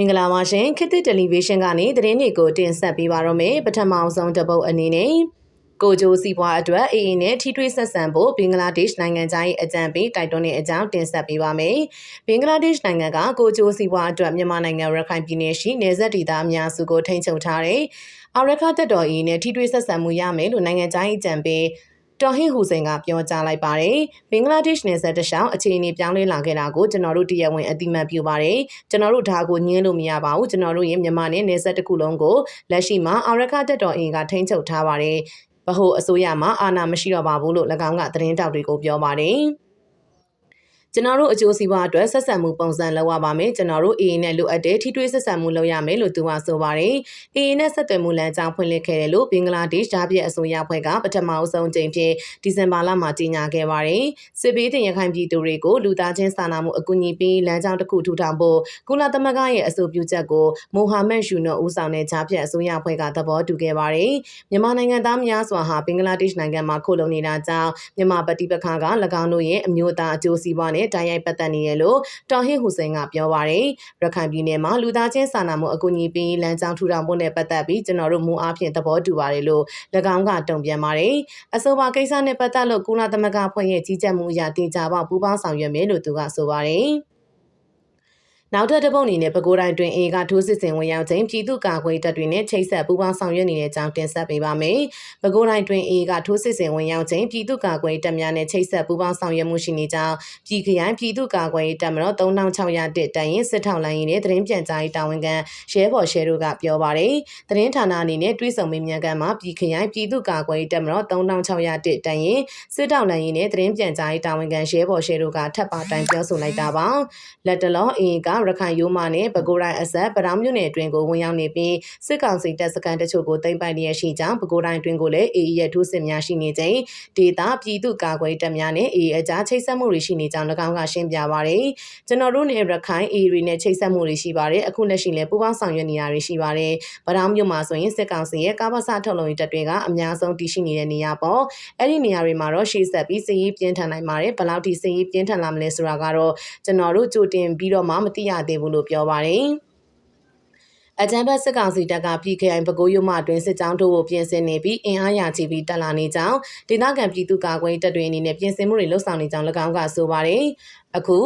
မင်္ဂလာပါရှင်ခေတ်သစ်တယ်လီဗီရှင်းကနေသတင်းတွေကိုတင်ဆက်ပေးပါတော့မယ်ပထမအောင်ဆုံးတစ်ပုတ်အနေနဲ့ကိုဂျိုစီပွားအတွက်အေအေနဲ့ထိထွေးဆက်ဆံဖို့ဘင်္ဂလားဒေ့ရှ်နိုင်ငံသား၏အကြံပေးတိုက်တွန်းတဲ့အကြောင်းတင်ဆက်ပေးပါမယ်။ဘင်္ဂလားဒေ့ရှ်နိုင်ငံကကိုဂျိုစီပွားအတွက်မြန်မာနိုင်ငံရခိုင်ပြည်နယ်ရှိနေဆက်ဒေသအများစုကိုထိန်းချုပ်ထားတဲ့အာရခတက်တော်အေအေနဲ့ထိထွေးဆက်ဆံမှုရမယ်လို့နိုင်ငံသား၏အကြံပေး တော်ဟင်ဟူစိန်ကပြောကြားလိုက်ပါတယ်။ဘင်္ဂလားဒေ့ရှ်နယ်စပ်တခြားအခြေအနေပြောင်းလဲလာခဲ့တာကိုကျွန်တော်တို့တရားဝင်အတိမတ်ပြုပါတယ်။ကျွန်တော်တို့ဒါကိုညင်းလို့မရပါဘူး။ကျွန်တော်တို့ရဲ့မြန်မာနဲ့နယ်စပ်တစ်ခုလုံးကိုလက်ရှိမှာအာရခတက်တော်အင်ကထိန်းချုပ်ထားပါတယ်။ဗဟိုအစိုးရမှာအာဏာမရှိတော့ပါဘူးလို့၎င်းကသတင်းတောက်တွေကိုပြောပါတယ်။ ကျွန်တော်တို့အကျိုးစီးပွားအတွက်ဆက်ဆံမှုပုံစံလောက်ရပါမယ်ကျွန်တော်တို့ AA နဲ့လိုအပ်တဲ့ထိတွေ့ဆက်ဆံမှုလုပ်ရမယ်လို့သူကဆိုပါတယ် AA နဲ့ဆက်သွယ်မှုလမ်းကြောင်းဖွင့်လှစ်ခဲ့တယ်လို့ဘင်္ဂလားဒေ့ရှ်ဓာပြည့်အစိုးရဖွဲ့ကပထမအဆုံးကြိမ်ဖြင့်ဒီဇင်ဘာလမှာကြေညာခဲ့ပါတယ်စစ်ဘေးတင်ရခိုင်ပြည်သူတွေကိုလူသားချင်းစာနာမှုအကူအညီပေးလမ်းကြောင်းတစ်ခုထူထောင်ဖို့ကုလသမဂ္ဂရဲ့အဆိုပြုချက်ကိုမိုဟာမက်ယူနိုဦးဆောင်တဲ့ဓာပြည့်အစိုးရဖွဲ့ကသဘောတူခဲ့ပါတယ်မြန်မာနိုင်ငံသားများစွာဟာဘင်္ဂလားဒေ့ရှ်နိုင်ငံမှာခိုလုံနေတာကြောင့်မြန်မာပဋိပက္ခက၎င်းတို့ရဲ့အမျိုးသားအကျိုးစီးပွားနဲ့နဲ့တိုက်ရိုက်ပတ်သက်နေရလို့တော်ဟင်ဟူစိန်ကပြောပါရယ်ရခိုင်ပြည်နယ်မှာလူသားချင်းစာနာမှုအကူအညီပေးလမ်းကြောင်းထူထောင်ဖို့နဲ့ပတ်သက်ပြီးကျွန်တော်တို့မူအားဖြင့်သဘောတူပါတယ်လို့၎င်းကတုံ့ပြန်ပါတယ်အဆိုပါကိစ္စနဲ့ပတ်သက်လို့ကုလသမဂ္ဂဖွဲ့ရဲ့ကြီးကြပ်မှုအရာတင်ကြပေါပူးပေါင်းဆောင်ရွက်မယ်လို့သူကဆိုပါတယ် နောက်ထပ်တစ်ပုတ်အနေနဲ့ပဲခူးတိုင်းတွင်အေကထိုးစစ်ဆင်ဝင်ရောက်ခြင်းပြည်သူ့ကာကွယ်တပ်တွေနဲ့ချိတ်ဆက်ပူးပေါင်းဆောင်ရွက်နေတဲ့အကြောင်းတင်ဆက်ပေးပါမယ်။ပဲခူးတိုင်းတွင်အေကထိုးစစ်ဆင်ဝင်ရောက်ခြင်းပြည်သူ့ကာကွယ်တပ်များနဲ့ချိတ်ဆက်ပူးပေါင်းဆောင်ရွက်မှုရှိနေကြောင်းပြည်ခရိုင်ပြည်သူ့ကာကွယ်တပ်မတော်3600တက်တိုင်ရင်စစ်ထောက်လိုင်းရင်းနဲ့သတင်းပြန်ကြားရေးတာဝန်ခံရဲဘော်ရှဲတို့ကပြောပါတယ်။သတင်းဌာနအနေနဲ့တွဲဆုံမေးမြန်းခန်းမှာပြည်ခရိုင်ပြည်သူ့ကာကွယ်တပ်မတော်3600တက်တိုင်ရင်စစ်ထောက်လိုင်းရင်းနဲ့သတင်းပြန်ကြားရေးတာဝန်ခံရဲဘော်ရှဲတို့ကထပ်ပါတိုင်ပြောဆိုလိုက်တာပါ။လက်တလောအေကရခိုင်ရိုးမာနဲ့ပဲခူးတိုင်းအဆက်ပတောင်မြို့နယ်အတွင်းကိုဝင်ရောက်နေပြီးစစ်ကောင်စီတပ်စခန်းတချို့ကိုသိမ်းပိုက်လျက်ရှိကြောင်းပဲခူးတိုင်းအတွင်းကိုလည်းအေအေရဲ့ထိုးစစ်များရှိနေချိန်ဒေတာပြည်သူကာကွယ်တပ်များနဲ့အေအေအကြားချိတ်ဆက်မှုတွေရှိနေကြောင်း၎င်းကရှင်းပြပါရယ်ကျွန်တော်တို့နဲ့ရခိုင်အေရီနဲ့ချိတ်ဆက်မှုတွေရှိပါတယ်အခုလက်ရှိလည်းပူးပေါင်းဆောင်ရွက်နေရတွေရှိပါတယ်ပတောင်မြို့မှာဆိုရင်စစ်ကောင်စီရဲ့ကားပစထုတ်လုံရေးတပ်တွေကအများဆုံးတည်ရှိနေတဲ့နေရာပေါ့အဲ့ဒီနေရာတွေမှာတော့ရှေ့ဆက်ပြီးစစ်ရေးပြင်းထန်နိုင်ပါတယ်ဘယ်လောက်ထိစစ်ရေးပြင်းထန်လာမလဲဆိုတာကတော့ကျွန်တော်တို့ကြိုတင်ပြီးတော့မှမသိရသေးဘူးလို့ပြောပါတယ်အကြံဖက်စစ်ကောင်စီတပ်ကပြည်ခိုင်ပဲခူးရုံမှအတွင်းစစ်ကြောင်းတို့ကိုပြင်ဆင်နေပြီးအင်အားရချပြီးတက်လာနေကြောင်းဒေသခံပြည်သူ့ကာကွယ်တပ်တွေအနေနဲ့ပြင်ဆင်မှုတွေလှုပ်ဆောင်နေကြောင်း၎င်းကဆိုပါတယ်အခု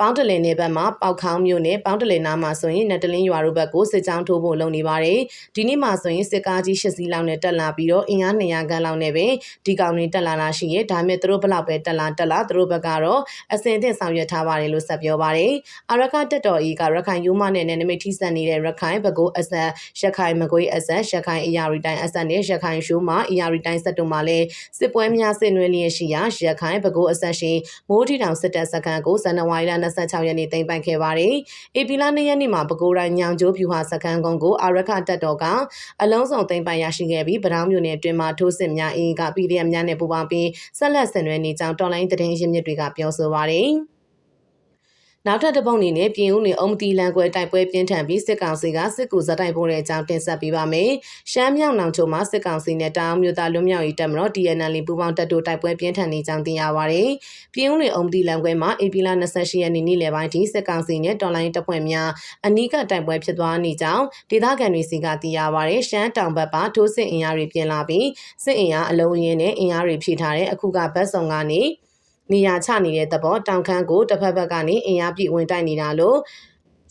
ပေါင်းတလင်နယ်ဘက်မှာပေါက်ခေါင်းမြို့နယ်ပေါင်းတလင်နားမှာဆိုရင်နတလင်းရွာတို့ဘက်ကိုစစ်ကြောင်းထိုးဖို့လုပ်နေပါတယ်။ဒီနေ့မှာဆိုရင်စစ်ကားကြီး၈စီးလောက်နဲ့တက်လာပြီးတော့အင်အား200ခန်းလောက်နဲ့ပဲဒီကောင်တွေတက်လာတာရှိရဲ့ဒါမဲ့သူတို့ဘလောက်ပဲတက်လာတက်လာသူတို့ဘက်ကတော့အစင်အသင့်ဆောင်ရွက်ထားပါတယ်လို့ဆက်ပြောပါတယ်။အရခတက်တော်ဤကရခိုင်ယူမနဲ့နယ်နိမိတ်ထိစပ်နေတဲ့ရခိုင်ဘကိုအဆက်ရခိုင်မကွေးအဆက်ရခိုင်အရာရီတိုင်းအဆက်နဲ့ရခိုင်ရှိုးမှာအရာရီတိုင်းဆက်တို့မှာလည်းစစ်ပွဲများဆင်နွှဲလျက်ရှိရာရခိုင်ဘကိုအဆက်ရှိမိုးထီတောင်စစ်တပ်စခန်းကိုဇန်နဝါရီလ26ရက်နေ့သိမ်းပိုက်ခဲ့ပါတယ်။ဧပြီလ2ရက်နေ့မှာပဲခူးတိုင်းညောင်ကျိုးဖြူဟာစခန်းကုန်းကိုအာရခတပ်တော်ကအလုံးစုံသိမ်းပိုက်ရရှိခဲ့ပြီးဗရောင်းမြို့နယ်အတွင်းမှာထိုးစစ်များအင်က PDF များနဲ့ပူးပေါင်းပြီးဆက်လက်ဆင်နွှဲနေကြောင်းတော်လိုင်းသတင်းရင်းမြစ်တွေကပြောဆိုပါတယ်။ နောက်ထပ်တစ်ပုတ်အနေနဲ့ပြည်ဦးနေအုံမတီလန်ကွဲတိုက်ပွဲပြင်းထန်ပြီးစစ်ကောင်စီကစစ်ကူဇက်တိုက်ပို့တဲ့အကြောင်းတင်ဆက်ပေးပါမယ်။ရှမ်းမြောက်နောင်ချုံမှာစစ်ကောင်စီနဲ့တောင်မြို့သားလွတ်မြောက်ရေးတပ်မတော် DNL ပူးပေါင်းတပ်တို့တိုက်ပွဲပြင်းထန်နေကြောင်းသိရပါဗျ။ပြည်ဦးနေအုံမတီလန်ကွဲမှာဧပြီလ28ရက်နေ့နေ့လယ်ပိုင်းထိစစ်ကောင်စီနဲ့တော်လိုင်းတပ်ဖွဲ့များအနီးကတိုက်ပွဲဖြစ်သွားနေကြောင်းဒေသခံတွေစီကသိရပါဗျ။ရှမ်းတောင်ဘက်ပါထိုးစစ်အင်အားတွေပြင်လာပြီးစစ်အင်အားအလုံးရင်းနဲ့အင်အားတွေဖြည့်ထားတဲ့အခုကဘတ်စုံကနေ နေရာချနေတဲ့သဘောတောင်ခမ်းကိုတစ်ဖက်ဘက်ကနေအင်အားပြည့်ဝင်တိုက်နေတာလို့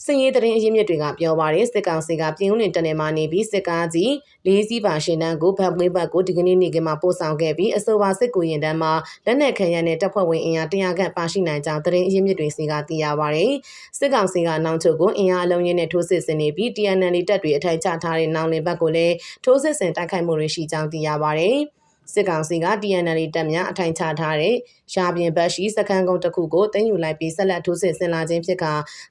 စင်ရေးတရင်အရင်းမြစ်တွေကပြောပါတယ်စစ်ကောင်စီကပြင်းဦးလင်တနေမှာနေပြီးစစ်ကားကြီးလေးစီးပါရှင်တန်းကိုဖတ်ပွေးဘက်ကိုဒီကနေ့နေ့ကမှပို့ဆောင်ခဲ့ပြီးအဆိုပါစစ်ကူရင်တန်းမှာလက်နက်ခံရတဲ့တပ်ဖွဲ့ဝင်အင်အား100ခန့်ပါရှိနိုင်ကြောင်းတရင်အရင်းမြစ်တွေစီကသိရပါတယ်စစ်ကောင်စီကနောင်ချုပ်ကိုအင်အားအလုံးရင်းနဲ့ထိုးစစ်ဆင်နေပြီး TNL တပ်တွေအထိုင်ချထားတဲ့နောင်လင်ဘက်ကိုလည်းထိုးစစ်ဆင်တိုက်ခိုက်မှုတွေရှိကြောင်းသိရပါတယ် စစ်ကောင်စီက TNL တပ်များအထိုင်ချထားတဲ့ရှားပြင်ဘက်ရှိစခန်းကုန်းတစ်ခုကိုတင်ယူလိုက်ပြီးဆက်လက်ထိုးစစ်ဆင်လာခြင်းဖြစ်က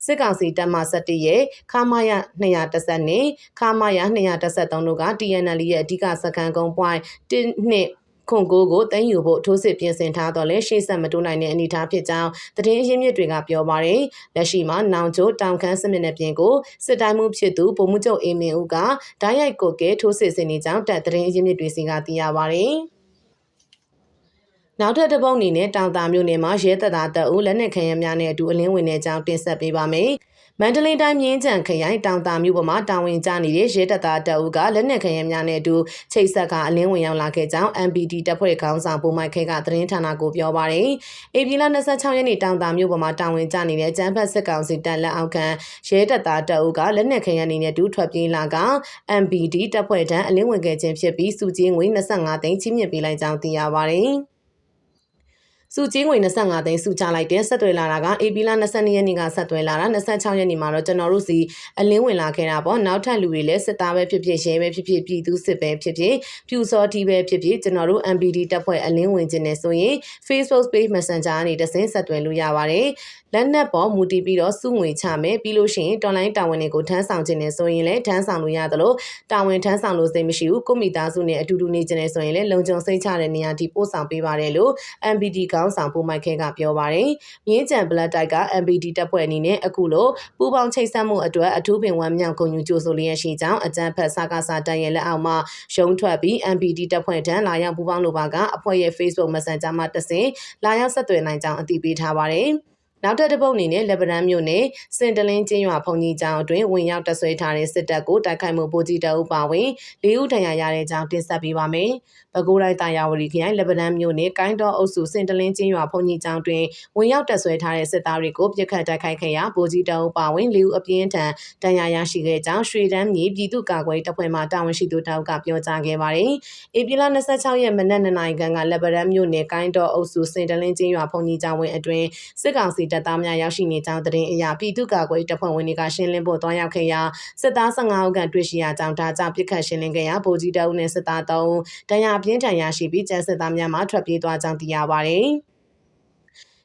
စစ်ကောင်စီတပ်မှ17ရဲ့ခါမရ210နဲ့ခါမရ213တို့က TNL ရဲ့အဓိကစခန်းကုန်း point 1နှစ် ခွန်ကိုကိုတင်ယူဖို့ထိုးစစ်ပြင်ဆင်ထားတော့လဲရှေ့ဆက်မတိုးနိုင်တဲ့အနေအထားဖြစ်ကြောင်းသတင်းအရင်းမြစ်တွေကပြောပါတယ်လက်ရှိမှာနောင်ကျိုးတောင်ခမ်းစမစ်နယ်ပြင်ကိုစစ်တိုင်းမှုဖြစ်သူဗိုလ်မှူးချုပ်အေမင်ဦးကဓာတ်ရိုက်ကိုကဲထိုးစစ်ဆင်နေကြောင်းတပ်သတင်းအရင်းမြစ်တွေစီကသိရပါတယ်နောက်ထပ်တစ်ပုတ်အနေနဲ့တောင်တာမြို့နယ်မှာရဲတပ်သားတပ်ဦးလက်နက်ခံရများနဲ့အတူအလင်းဝင်တဲ့အကြောင်းတင်ဆက်ပေးပါမယ်။ မန္တလေးတိုင်းမြင်းကြံခရိုင်တောင်တာမြို့ပေါ်မှာတာဝန်ကျနေတဲ့ရဲတပ်သားတပ်ဦးကလက်နက်ခဲယမ်းများနဲ့အတူချိတ်ဆက်ကအလင်းဝင်ရောက်လာခဲ့ကြောင်း MPD တပ်ဖွဲ့ခေါင်းဆောင်ပုံမိုက်ခဲကသတင်းဌာနကိုပြောပါရယ်။ AP လ26ရက်နေ့တောင်တာမြို့ပေါ်မှာတာဝန်ကျနေတဲ့ကျန်းဖတ်စစ်ကောင်စီတပ်လက်အောက်ခံရဲတပ်သားတပ်ဦးကလက်နက်ခဲယမ်းတွေနဲ့အတူထွက်ပြေးလာက MPD တပ်ဖွဲ့ထံအလင်းဝင်ခဲ့ခြင်းဖြစ်ပြီးစုချင်းငွေ25သိန်းချင်းမြင့်ပေးလိုက်ကြောင်းသိရပါရယ်။ စုချင်းငွေ25သိန်းစုချလိုက်တဲ့ဆက်သွယ်လာတာက AP လ22ရက်နေ့ကဆက်သွယ်လာတာ26ရက်နေ့မှာတော့ကျွန်တော်တို့စီအလင်းဝင်လာခဲ့တာပေါ့နောက်ထပ်လူတွေလည်းစစ်သားပဲဖြစ်ဖြစ်ရဲပဲဖြစ်ဖြစ်ပြည်သူစစ်ပဲဖြစ်ဖြစ်ပြူစောတီပဲဖြစ်ဖြစ်ကျွန်တော်တို့ MPD တပ်ဖွဲ့အလင်းဝင်ခြင်းနဲ့ဆိုရင် Facebook page Messenger ကနေတဆင့်ဆက်သွယ်လို့ရပါတယ်လက်နက်ပေါ်မူတည်ပြီးတော့စုငွေချမယ်ပြီးလို့ရှိရင် online တာဝန်တွေကိုထမ်းဆောင်ခြင်းနဲ့ဆိုရင်လည်းထမ်းဆောင်လို့ရသလိုတာဝန်ထမ်းဆောင်လို့စိတ်မရှိဘူးကိုမိသားစုနဲ့အတူတူနေခြင်းနဲ့ဆိုရင်လည်းလုံခြုံစိတ်ချတဲ့နေရာထိပို့ဆောင်ပေးပါတယ်လို့ MPD ကောင်းဆောင်ပိုမိုက်ခဲကပြောပါတယ်။မြင်းကြံ Black တိုက်က MPD တပ်ဖွဲ့အနေနဲ့အခုလိုပူပေါင်းချိတ်ဆက်မှုအတွက်အထူးပင်ဝမ်းမြောက်ဂုဏ်ယူကြိုဆိုလျက်ရှိကြောင်းအကြံဖက်စကားစာတန်ရဲ့လက်အောက်မှာရုံးထွက်ပြီး MPD တပ်ဖွဲ့ထံလာရောက်ပူပေါင်းလိုပါကအဖွဲ့ရဲ့ Facebook Messenger မှာတဆင့်လာရောက်ဆက်သွယ်နိုင်ကြောင်းအသိပေးထားပါတယ်။ နောက်ထပ်တစ်ပုတ်အနေနဲ့လက်ဗရန်မြို့နယ်စင်တလင်းကျင်းရွာဖုန်ကြီးကျောင်းအတွင်းဝင်ရောက်တပ်ဆွဲထားတဲ့စစ်တပ်ကိုတိုက်ခိုက်မှုပိုကြီးတအုပ်ပါဝင်၄ဦးထဏ်ရာရတဲ့ကြောင်းတင်ဆက်ပေးပါမယ်။ပဲခူးတိုင်းတာယာဝတီခရိုင်လက်ဗရန်မြို့နယ်ကိုင်းတော်အုပ်စုစင်တလင်းကျင်းရွာဖုန်ကြီးကျောင်းတွင်ဝင်ရောက်တပ်ဆွဲထားတဲ့စစ်သားတွေကိုပြစ်ခတ်တိုက်ခိုက်ခဲ့ရာပိုကြီးတအုပ်ပါဝင်၄ဦးအပြင်းထန်တဏ်ရာရရှိခဲ့ကြောင်းရွှေတန်းမြေပြည်သူ့ကာကွယ်တပ်ဖွဲ့မှတာဝန်ရှိသူတအုပ်ကပြောကြားခဲ့ပါတယ်။ဧပြီလ26ရက်မနက်2နာရီခန့်ကလက်ဗရန်မြို့နယ်ကိုင်းတော်အုပ်စုစင်တလင်းကျင်းရွာဖုန်ကြီးကျောင်းဝင်းအတွင်းစစ်ကောင်စီတပ်သားများရောက်ရှိနေကြောင်းသတင်းအရပြည်သူ့ကာကွယ်တပ်ဖွဲ့ဝင်တွေကရှင်းလင်းဖို့တွားရောက်ခဲ့ရာစစ်သား15ဦးခန့်တွေ့ရှိရကြောင်းဒါကြောင့်ပြစ်ခတ်ရှင်းလင်းခဲ့ရာဗိုလ်ကြီးတအုပ်နဲ့စစ်သား3ဦးဒဏ်ရာပြင်းထန်ရရှိပြီးကျန်းစစ်သားများမှထွက်ပြေးသွားကြောင်းသိရပါတယ်။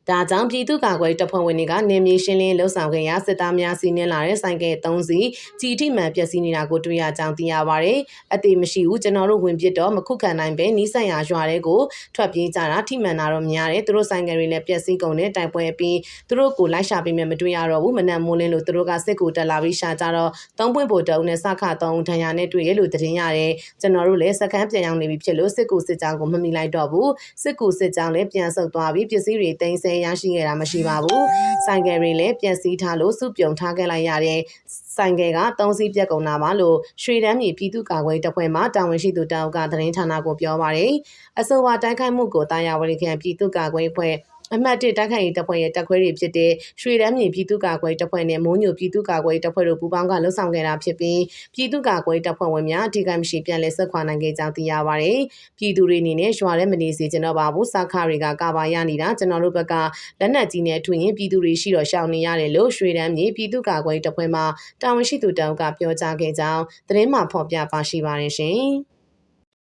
ဒါကြောင့်ပြည်သူ့ကာကွယ်တပ်ဖွဲ့ဝင်တွေကနေမြေရှင်းလင်းလှုပ်ဆောင်ခဲ့ရာစစ်သားများစီးနင်းလာတဲ့ဆိုင်ကဲ3စီးကြီးထိမှန်ပျက်စီးနေတာကိုတွေ့ရကြောင်းသိရပါဗျ။အသေးမရှိဘူးကျွန်တော်တို့ဝင်ပစ်တော့မခုခံနိုင်ပဲနီးစပ်ရာရွာတွေကိုထွက်ပြေးကြတာထိမှန်တာတော့များတယ်သူတို့ဆိုင်ကယ်တွေလည်းပျက်စီးကုန်တဲ့တိုင်ပွဲပြီးသူတို့ကိုလိုက်ရှာပေးမယ်မတွေ့ရတော့ဘူးမနက်မိုးလင်းလို့သူတို့ကစစ်ကူတက်လာပြီးရှာကြတော့သုံးပွင့်ပိုတုံးနဲ့စခသုံးထန်ရနဲ့တွေ့ရလို့သတင်းရတယ်ကျွန်တော်တို့လည်းစခန်းပြန်ရောက်နေပြီဖြစ်လို့စစ်ကူစစ်ကြောင်းကိုမမိလိုက်တော့ဘူးစစ်ကူစစ်ကြောင်းလည်းပြန်ဆုတ်သွားပြီးပစ္စည်းတွေတင်ဆဲရရှိခဲ့တာမရှိပါဘူးဆိုင်ကယ်တွေလည်းပြန်စည်းထားလို့စုပြုံထားခဲ့လိုက်ရတဲ့ဆိုင်ကယ်ကသုံးစီးပြက်ကုန်တာပါလို့ရွှေတန်းမြေပြည်သူ့ကာကွယ်တပ်ဖွဲ့မှတာဝန်ရှိသူတအုပ်ကသတင်းဌာနကိုပြောပါတယ်အဆိုပါတိုက်ခိုက်မှုကိုတာယာဝရီခရိုင်ပြည်သူ့ကာကွယ်အဖွဲ့ အမှတ်1တိုက်ခိုက်ရေးတပ်ဖွဲ့ရဲ့တပ်ခွဲတွေဖြစ်တဲ့ရွှေတန်းမြေပြည်သူ့ကာကွယ်တပ်ဖွဲ့နဲ့မိုးညိုပြည်သူ့ကာကွယ်တပ်ဖွဲ့တို့ပူးပေါင်းကလှုပ်ဆောင်ခဲ့တာဖြစ်ပြီးပြည်သူ့ကာကွယ်တပ်ဖွဲ့ဝင်များအထူးကမရှိပြန်လည်ဆက်ခွာနိုင်ခဲ့ကြောင်းသိရပါတယ်။ပြည်သူတွေအနေနဲ့ရွာထဲမနေစေချင်တော့ပါဘူး။စာခတွေကကာပါရနေတာကျွန်တော်တို့ဘက်ကလက်နက်ကြီးနဲ့ထွင်ရင်ပြည်သူတွေရှိတော့ရှောင်နေရတယ်လို့ရွှေတန်းမြေပြည်သူ့ကာကွယ်တပ်ဖွဲ့မှတာဝန်ရှိသူတောင်ကပြောကြားခဲ့ကြောင်းသတင်းမှဖော်ပြပါရှိပါတယ်ရှင်။